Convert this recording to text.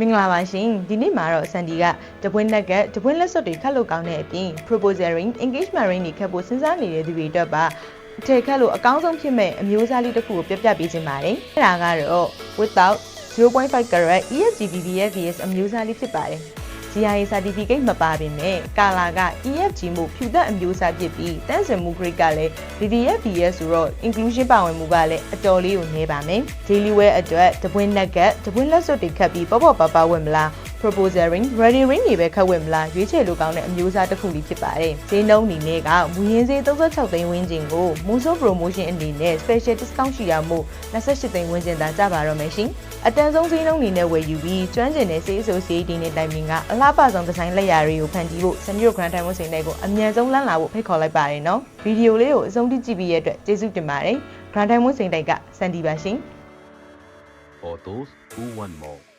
မင်္ဂလာပါရှင်ဒီနေ့မှာတော့စန်ဒီကတပွင့်လက်ကတပွင့်လက်စွပ်တွေခတ်လို့ကောင်းတဲ့အပြင် proposal ring engagement ring တွေခတ်ဖို့စဉ်းစားနေတဲ့သူတွေအတွက်ပါအထည်ခတ်လို့အကောင်းဆုံးဖြစ်မဲ့အမျိုးအစားလေးတစ်ခုကိုပြပြပေးခြင်းပါတယ်အဲ့ဒါကတော့ without 0.5 carat ESG BBF VS အမျိုးအစားလေးဖြစ်ပါတယ် GIA certificate မပါပေမဲ့ကာလာက EFG မှုဖြူသက်အမျိုးအစားဖြစ်ပြီးတန်းစင်မှု grade ကလည်း BBF VS ဆိုတော့ inclusion ပါဝင်မှုကလည်းအတော်လေးကိုနေပါမယ် daily wear အတွက်တပွင့်နက်ကတပွင့်လက်စွပ်တွေခတ်ပြီးပေါ့ပေါ့ပါပါဝင်မလား proposal ring ready ring တွေပဲခတ်ဝင်မလားရွေးချယ်လိုကောင်းတဲ့အမျိုးအစားတစ်ခုလေးဖြစ်ပါတယ်ဈေးနှုန်းအနေနဲ့ကမူရင်းဈေး36သိန်းဝန်းကျင်ကို Muso promotion အနေနဲ့ special discount ရှိရမို့28သိန်းဝန်းကျင်သာကျပါတော့မယ်ရှင်အတန်ဆုံးဈေးနှုန်းအနေနဲ့ဝယ်ယူပြီးကျွမ်းကျင်တဲ့စေးဆိုစီဒီနဲ့တိုင်ပင်ကအလှပဆုံးဒီဇိုင်းလက်ရာတွေကိုဖန်တီးဖို့စမျိုး grand time ဝတ်စိန်တွေကိုအမြန်ဆုံးလမ်းလာဖို့ဖိတ်ခေါ်လိုက်ပါတယ်နော်ဗီဒီယိုလေးကိုအဆုံးထိကြည့်ပြီးရတဲ့အတွက်ကျေးဇူးတင်ပါတယ် grand time ဝတ်စိန်တိုက်ကစန်ဒီပါရှင် for those who want more.